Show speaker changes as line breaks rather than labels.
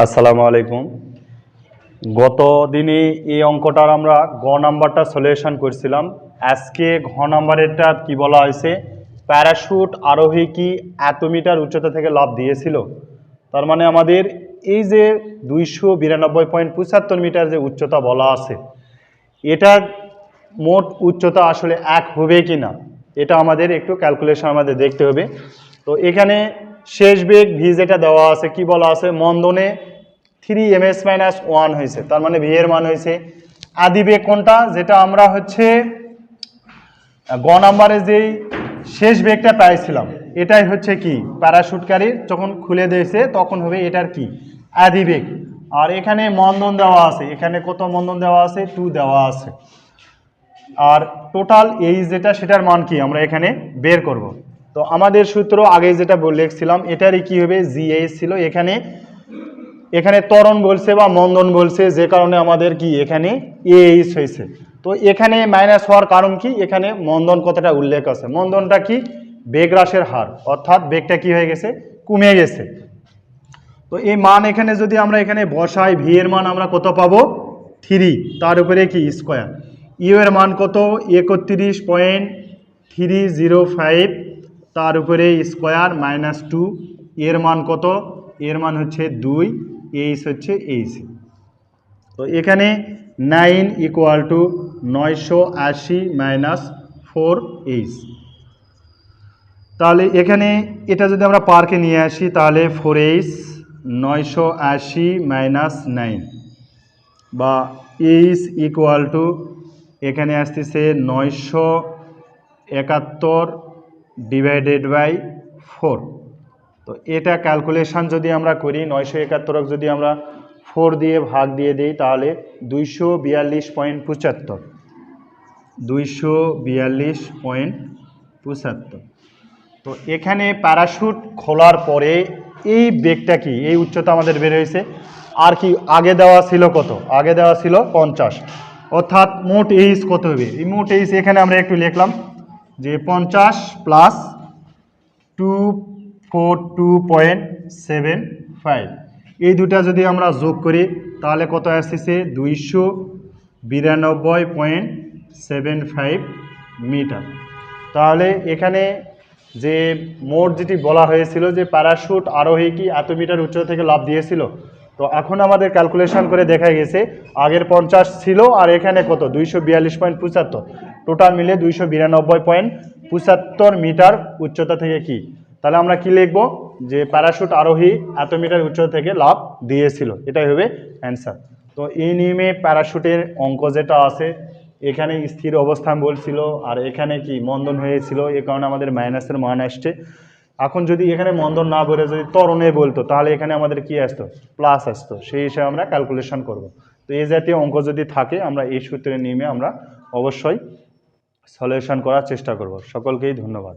আসসালামু আলাইকুম। গত দিনে এই অঙ্কটার আমরা গ নাম্বারটা সলিউশন করছিলাম। আজকে ঘ নাম্বারেরটা কি বলা হয়েছে? প্যারাশুট আরোহী কি এত মিটার উচ্চতা থেকে লাভ দিয়েছিল? তার মানে আমাদের এই যে দুইশো বিরানব্বই পয়েন্ট পঁচাত্তর মিটার যে উচ্চতা বলা আছে, এটার মোট উচ্চতা আসলে এক হবে কি না এটা আমাদের একটু ক্যালকুলেশন আমাদের দেখতে হবে। তো এখানে শেষ বেগ ভি যেটা দেওয়া আছে, কি বলা আছে? মন্দনে three M S minus one হয়েছে। তার মানে ভি এর মান হয়েছে। আদি বেগ কোনটা? যেটা আমরা হচ্ছে গ নাম্বারে যেই শেষ বেগটা পাইছিলাম, এটাই হচ্ছে কি? প্যারাশুটকারী যখন খুলে দিয়েছে, তখন হবে এটার কি? আদি বেগ। আর এখানে মন্দন দেওয়া আছে। এখানে কত মন্দন দেওয়া আছে? টু দেওয়া আছে। আর টোটাল এই যেটা, সেটার মান কি? আমরা এখানে বের করব। তো আমাদের সূত্র আগে যেটা লিখছিলাম এটারই কি হবে? জিএইচ ছিল। এখানে এখানে ত্বরণ বলছে বা মন্দন বলছে, যে কারণে আমাদের কি? এখানে এইচ হয়েছে। তো এখানে মাইনাস হওয়ার কারণ কি? এখানে মন্দন কতটা উল্লেখ আছে। মন্দনটা কি? বেগ হার। অর্থাৎ বেগটা কি হয়ে গেছে? কমে গেছে। তো এই মান এখানে যদি আমরা এখানে বসাই ভি এর মান আমরা কত পাবো? থ্রি তার উপরে কি? স্কোয়ার ইউ এর মান কত? একত্রিশ পয়েন্ট থ্রি জিরো ফাইভ তার উপরে স্কোয়ার মাইনাস টু, এর মান কত? এর মান হচ্ছে দুই, এইচ হচ্ছে এইচ। তো এখানে নাইন ইকুয়াল টু নয়শো আশি মাইনাস ফোর এইচ। তাহলে এখানে এটা যদি আমরা পার্কে নিয়ে আসি, তাহলে ফোর এইচ নয়শো আশি মাইনাস নাইন। বা এইচ ইকুয়াল টু এখানে আসতেছে নয়শো একাত্তর ডিভাইডেড বাই ফোর তো এটা ক্যালকুলেশন যদি আমরা করি, নয়শো একাত্তরক যদি আমরা ফোর দিয়ে ভাগ দিয়ে দিই, তাহলে দুইশো বিয়াল্লিশ পয়েন্ট পঁচাত্তর। দুইশো বিয়াল্লিশ পয়েন্ট পঁচাত্তর। তো এখানে প্যারাশুট খোলার পরে এই বেগটা কি? এই উচ্চতা আমাদের বের হয়েছে। আর কি আগে দেওয়া ছিল কত? আগে দেওয়া ছিল পঞ্চাশ। অর্থাৎ মোট এইচ কত হবে? এই মোট এইচ এখানে আমরা একটু লিখলাম। যে পঞ্চাশ plus two four two point seven five এই দুটা যদি আমরা যোগ করি, তাহলে কত আসতেছে? দুইশো বিরানব্বই পয়েন্ট সেভেন ফাইভ মিটার তাহলে এখানে যে মোট যেটি বলা হয়েছিল যে প্যারাশুট আরোহী কি এত মিটার উচ্চতা থেকে লাভ দিয়েছিল? তো এখন আমাদের ক্যালকুলেশন করে দেখা গেছে, আগের পঞ্চাশ ছিল আর এখানে কত? দুইশো বিয়াল্লিশ পয়েন্ট পঁচাত্তর। টোটাল মিলে দুইশো বিরানব্বই পয়েন্ট পঁচাত্তর মিটার উচ্চতা থেকে কি? তাহলে আমরা কি লিখব? যে প্যারাশুট আরোহী এত মিটার উচ্চতা থেকে লাভ দিয়েছিল। এটাই হবে অ্যান্সার তো এই নিয়মে প্যারাশুটের অঙ্ক যেটা আছে, এখানে স্থির অবস্থান বলছিল, আর এখানে কি মন্দন হয়েছিল, এ কারণে আমাদের মাইনাসের মান আসছে। এখন যদি এখানে মন্দন না বলে যদি তরণে বলতো, তাহলে এখানে আমাদের কি আসতো? প্লাস আসতো। সেই হিসাবে আমরা ক্যালকুলেশন করব। তো এই জাতীয় অঙ্ক যদি থাকে, আমরা এই সূত্রে নিয়মে আমরা অবশ্যই সলিউশন করার চেষ্টা করব। সকলকেই ধন্যবাদ।